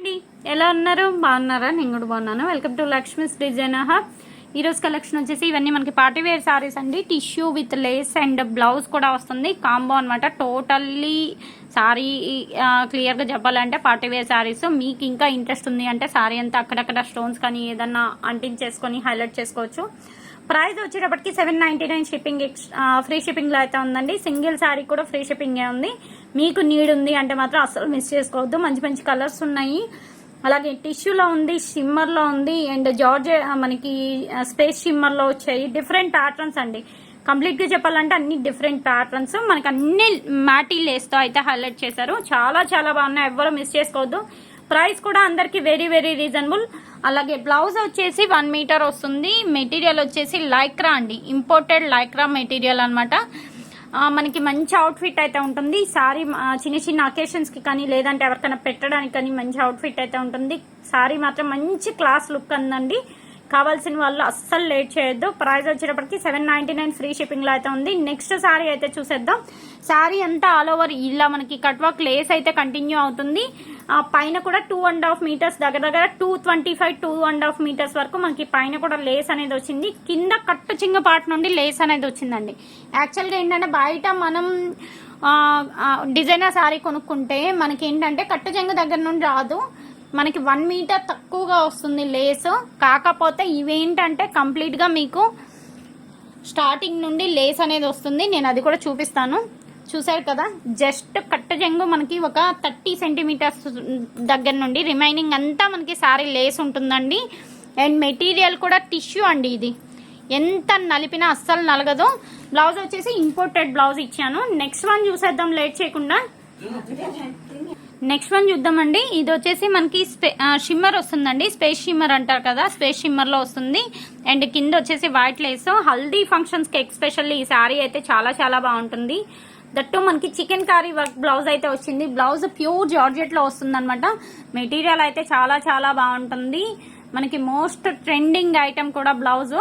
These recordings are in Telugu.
అండి. ఎలా ఉన్నారు? బాగున్నారా? నేను కూడా బాగున్నాను. Welcome to Lakshmi's design hub ఈరోజు కలెక్షన్ వచ్చేసి ఇవన్నీ మనకి పార్టీ వేర్ సారీస్ అండి. Tissue with lace and blouse కూడా వస్తుంది. కాంబో అనమాట టోటల్లీ సారీ క్లియర్గా చెప్పాలంటే పార్టీ వేర్ సారీస్. మీకు ఇంకా ఇంట్రెస్ట్ ఉంది అంటే సారీ అంతా అక్కడక్కడ స్టోన్స్ కానీ ఏదన్నా అంటించేసుకొని హైలైట్ చేసుకోవచ్చు. ప్రైస్ వచ్చేటప్పటికి seven ninety nine shipping free షిప్పింగ్లో అయితే ఉందండి. సింగిల్ శారీ కూడా ఫ్రీ షిప్పింగే ఉంది. మీకు నీడ్ ఉంది అంటే మాత్రం అస్సలు మిస్ చేసుకోవద్దు. మంచి మంచి కలర్స్ ఉన్నాయి. అలాగే టిష్యూలో ఉంది షిమ్మర్లో ఉంది అండ్ జార్జ్ మనకి స్పేస్ షిమ్మర్లో వచ్చాయి డిఫరెంట్ ప్యాటర్న్స్ అండి. కంప్లీట్గా చెప్పాలంటే అన్ని డిఫరెంట్ ప్యాటర్న్స్ మనకి అన్ని మ్యాటీ లేస్తో అయితే హైలైట్ చేశారు. చాలా చాలా బాగున్నాయి. ఎవ్వరూ మిస్ చేసుకోవద్దు. ప్రైస్ కూడా అందరికి వెరీ వెరీ రీజనబుల్ అలాగే బ్లౌజ్ వచ్చేసి వన్ మీటర్ వస్తుంది. మెటీరియల్ వచ్చేసి లైక్రా అండి. ఇంపోర్టెడ్ లైక్రా మెటీరియల్ అనమాట మనకి మంచి అవుట్ఫిట్ అయితే ఉంటుంది. సారీ చిన్న చిన్న అకేషన్స్కి కానీ లేదంటే ఎవరికైనా పెట్టడానికి కానీ మంచి అవుట్ఫిట్ అయితే ఉంటుంది. సారీ మాత్రం మంచి క్లాస్ లుక్ అందండి. కావాల్సిన వాళ్ళు అస్సలు లేట్ చేయొద్దు. ప్రైస్ వచ్చేటప్పటికి సెవెన్ నైన్టీ నైన్ ఫ్రీ షిప్పింగ్లో అయితే ఉంది. నెక్స్ట్ సారీ అయితే చూసేద్దాం. సారీ అంతా ఆల్ ఓవర్ ఇలా మనకి కట్ వర్క్ లేస్ అయితే కంటిన్యూ అవుతుంది. పైన కూడా టూ అండ్ హాఫ్ మీటర్స్ దగ్గర దగ్గర two twenty five two and half meters వరకు మనకి పైన కూడా లేస్ అనేది వచ్చింది. కింద కట్టు చింగ నుండి లేస్ అనేది వచ్చిందండి. యాక్చువల్గా ఏంటంటే బయట మనం డిజైనర్ శారీ కొనుక్కుంటే మనకి ఏంటంటే కట్టు చెంగ దగ్గర నుండి రాదు. మనకి వన్ మీటర్ తక్కువగా వస్తుంది లేస్ కాకపోతే ఇవేంటంటే కంప్లీట్గా మీకు స్టార్టింగ్ నుండి లేస్ అనేది వస్తుంది. నేను అది కూడా చూపిస్తాను. చూసారు కదా? జస్ట్ కట్ట జంగు మనకి ఒక థర్టీ సెంటీమీటర్స్ దగ్గర నుండి రిమైనింగ్ అంతా మనకి సారీ లేస్ ఉంటుందండి. అండ్ మెటీరియల్ కూడా టిష్యూ అండి ఇది. ఎంత నలిపినా అస్సలు నలగదు. బ్లౌజ్ వచ్చేసి ఇంపోర్టెడ్ బ్లౌజ్ ఇచ్చాను. నెక్స్ట్ వన్ చూసేద్దాం లేట్ చేయకుండా. నెక్స్ట్ వన్ చూద్దామండి. ఇది వచ్చేసి మనకి షిమ్మర్ వస్తుందండి. స్పేస్ షిమ్మర్ అంటారు కదా? స్పేస్ షిమ్మర్లో వస్తుంది. అండ్ కింద వచ్చేసి వైట్ లేస్ హల్దీ ఫంక్షన్స్కి ఎక్స్పెషల్లీ ఈ శారీ అయితే చాలా చాలా బాగుంటుంది. దట్టు మనకి చికెన్ కర్రీ వర్క్ బ్లౌజ్ అయితే వచ్చింది. బ్లౌజ్ ప్యూర్ జార్జెట్లో వస్తుంది అనమాట మెటీరియల్ అయితే చాలా చాలా బాగుంటుంది. మనకి మోస్ట్ ట్రెండింగ్ ఐటమ్ కూడా బ్లౌజ్.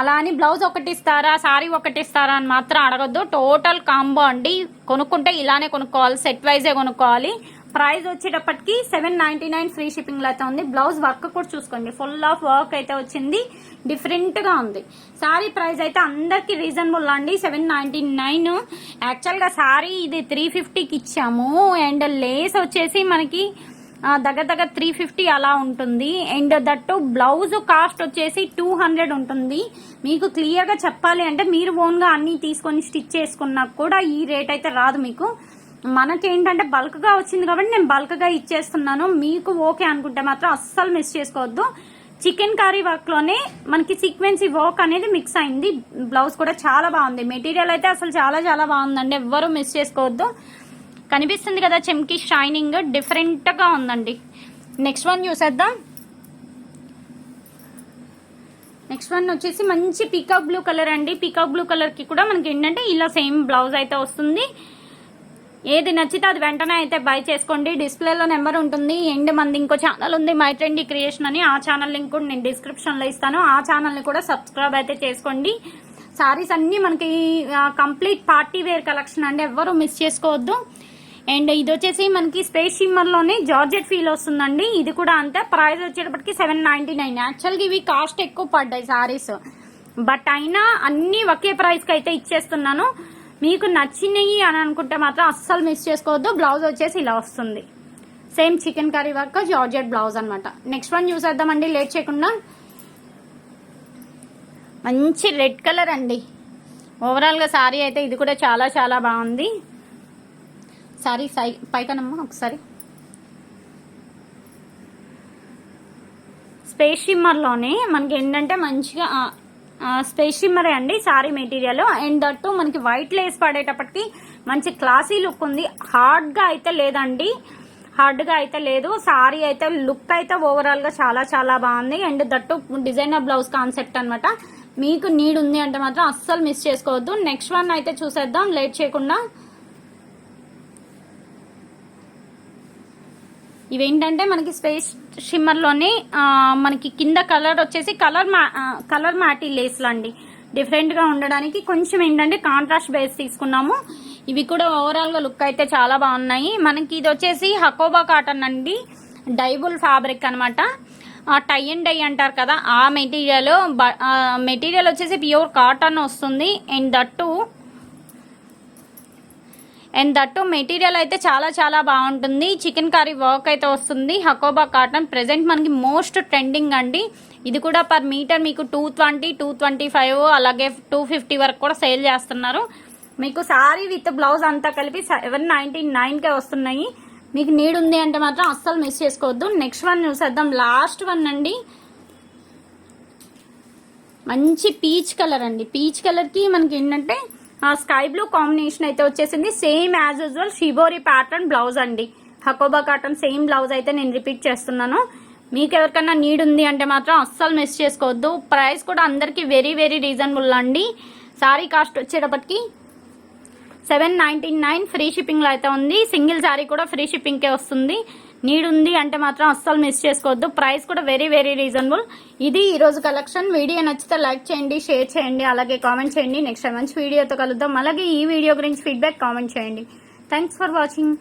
అలా అని బ్లౌజ్ ఒకటి ఇస్తారా సారీ ఒకటి ఇస్తారా అని మాత్రం అడగద్దు. టోటల్ కాంబో అండి. కొనుక్కుంటే ఇలానే కొనుక్కోవాలి సెట్ వైజే కొనుక్కోవాలి. ప్రైస్ వచ్చేటప్పటికి సెవెన్ నైన్టీ నైన్ ఫ్రీ షిప్పింగ్లో అయితే ఉంది. బ్లౌజ్ వర్క్ కూడా చూసుకోండి. ఫుల్ ఆఫ్ వర్క్ అయితే వచ్చింది. డిఫరెంట్గా ఉంది. సారీ ప్రైస్ అయితే అందరికి రీజనబుల్ అండి. Seven ninety nine. యాక్చువల్గా సారీ ఇది త్రీ ఫిఫ్టీకి ఇచ్చాము. అండ్ లేస్ వచ్చేసి మనకి దగ్గర దగ్గర త్రీ ఫిఫ్టీ అలా ఉంటుంది. అండ్ దట్టు బ్లౌజ్ కాస్ట్ వచ్చేసి టూ హండ్రెడ్ ఉంటుంది. మీకు క్లియర్గా చెప్పాలి అంటే మీరు ఓన్గా అన్నీ తీసుకొని స్టిచ్ చేసుకున్నా కూడా ఈ రేట్ అయితే రాదు మీకు. మనకేంటంటే బల్క్గా వచ్చింది కాబట్టి నేను బల్క్గా ఇచ్చేస్తున్నాను. మీకు ఓకే అనుకుంటే మాత్రం అస్సలు మిస్ చేసుకోవద్దు. చికెన్ కర్రీ వర్క్లోనే మనకి సీక్వెన్సీ వర్క్ అనేది మిక్స్ అయింది. బ్లౌజ్ కూడా చాలా బాగుంది. మెటీరియల్ అయితే అసలు చాలా చాలా బాగుందండి. ఎవ్వరూ మిస్ చేసుకోవద్దు. కనిపిస్తుంది కదా చెమ్కి షైనింగ్. డిఫరెంట్గా ఉందండి. నెక్స్ట్ వన్ చూసేద్దాం. నెక్స్ట్ వన్ వచ్చేసి మంచి పీకాక్ బ్లూ కలర్ అండి. పీకాక్ బ్లూ కలర్కి కూడా మనకి ఏంటంటే ఇలా సేమ్ బ్లౌజ్ అయితే వస్తుంది. ఏది నచ్చితే అది వెంటనే అయితే బై చేసుకోండి. డిస్ప్లేలో నెంబర్ ఉంటుంది. ఎండ్ మంది ఇంకో ఛానల్ ఉంది మై ట్రెండీ క్రియేషన్ అని. ఆ ఛానల్ లింక్ కూడా నేను డిస్క్రిప్షన్లో ఇస్తాను. ఆ ఛానల్ని కూడా సబ్స్క్రైబ్ అయితే చేసుకోండి. సారీస్ అన్నీ మనకి కంప్లీట్ పార్టీ వేర్ కలెక్షన్ అండి. ఎవ్వరూ మిస్ చేసుకోవద్దు. అండ్ ఇది వచ్చేసి మనకి స్పేస్ షిమ్మర్లోనే జార్జెట్ ఫీల్ వస్తుందండి. ఇది కూడా అంతే. ప్రైస్ వచ్చేటప్పటికి సెవెన్ నైంటీ నైన్ యాక్చువల్గా ఇవి కాస్ట్ ఎక్కువ పడ్డాయి సారీస్ బట్ అయినా అన్నీ ఒకే ప్రైస్కి అయితే ఇచ్చేస్తున్నాను. మీకు నచ్చినవి అని అనుకుంటే మాత్రం అస్సలు మిస్ చేసుకోవద్దు. బ్లౌజ్ వచ్చేసి ఇలా వస్తుంది. Same chicken curry work georgette blouse అనమాట నెక్స్ట్ వన్ చూసేద్దామండి. లేట్ చేయకుండా. మంచి రెడ్ కలర్ అండి. ఓవరాల్గా సారీ అయితే ఇది కూడా చాలా చాలా బాగుంది. సారీ సై పైకనమ్మా ఒకసారి. స్పేస్ షిమ్మర్లోనే మనకి ఏంటంటే మంచిగా స్పేస్ షిమ్మరే అండి సారీ మెటీరియల్. అండ్ దట్టు మనకి వైట్ లేస్ పడేటప్పటికి మంచి క్లాసీ లుక్ ఉంది. హార్డ్గా అయితే లేదండి. హార్డ్గా అయితే లేదు. సారీ అయితే లుక్ అయితే ఓవరాల్గా చాలా చాలా బాగుంది. And that designer blouse concept అనమాట మీకు నీడ్ ఉంది అంటే మాత్రం అస్సలు మిస్ చేసుకోవద్దు. నెక్స్ట్ వన్ అయితే చూసేద్దాం. లేట్ చేయకుండా ఇవేంటంటే మనకి స్పేస్ షిమ్మర్లోని మనకి కింద కలర్ వచ్చేసి కలర్ మా కలర్ మ్యాటీ లేస్లు అండి డిఫరెంట్గా ఉండడానికి కొంచెం ఏంటంటే కాంట్రాస్ట్ బేస్ తీసుకున్నాము. ఇవి కూడా ఓవరాల్గా లుక్ అయితే చాలా బాగున్నాయి. మనకి ఇది వచ్చేసి హకోబా కాటన్ అండి. డైబుల్ ఫ్యాబ్రిక్ అనమాట టై అండ్ డై అంటారు కదా ఆ మెటీరియల్ మెటీరియల్ వచ్చేసి ప్యూర్ కాటన్ వస్తుంది. And that and that material అయితే చాలా చాలా బాగుంటుంది. చికెన్ కర్రీ వర్క్ అయితే వస్తుంది. హకోబా కాటన్ ప్రెసెంట్ మనకి మోస్ట్ ట్రెండింగ్ అండి. ఇది కూడా పర్ మీటర్ మీకు two twenty two twenty five అలాగే టూ ఫిఫ్టీ వరకు కూడా సేల్ చేస్తున్నారు. మీకు సారీ విత్ బ్లౌజ్ అంతా కలిపి సెవెన్ నైన్టీ నైన్కే వస్తున్నాయి. మీకు నీడ్ ఉంది అంటే మాత్రం అస్సలు మిస్ చేసుకోవద్దు. నెక్స్ట్ వన్ చూసేద్దాం. లాస్ట్ వన్ అండి. మంచి పీచ్ కలర్ అండి. పీచ్ కలర్కి మనకి ఏంటంటే స్కై బ్లూ కాంబినేషన్ అయితే వచ్చేసింది. Same as usual shibori pattern blouse అండి. హకోబా కాటన్ సేమ్ బ్లౌజ్ అయితే నేను రిపీట్ చేస్తున్నాను. మీకు ఎవరికైనా నీడ్ ఉంది అంటే మాత్రం అస్సలు మిస్ చేసుకోవద్దు. ప్రైస్ కూడా అందరికీ వెరీ వెరీ రీజనబుల్ అండి. సారీ కాస్ట్ వచ్చేటప్పటికి సెవెన్ నైన్టీ నైన్ ఫ్రీ షిప్పింగ్లో అయితే ఉంది. సింగిల్ శారీ కూడా ఫ్రీ షిప్పింగ్కే వస్తుంది. నీడ్ ఉంది అంటే మాత్రం అస్సలు మిస్ చేసుకోవద్దు. ప్రైస్ కూడా వెరీ వెరీ రీజనబుల్ ఇది ఈ రోజు కలెక్షన్ వీడియో నచ్చితే లైక్ చేయండి షేర్ చేయండి అలాగే కామెంట్ చేయండి. నెక్స్ట్ మంచి వీడియోతో కలుద్దాం. అలాగే ఈ వీడియో గురించి ఫీడ్బ్యాక్ కామెంట్ చేయండి. Thanks for watching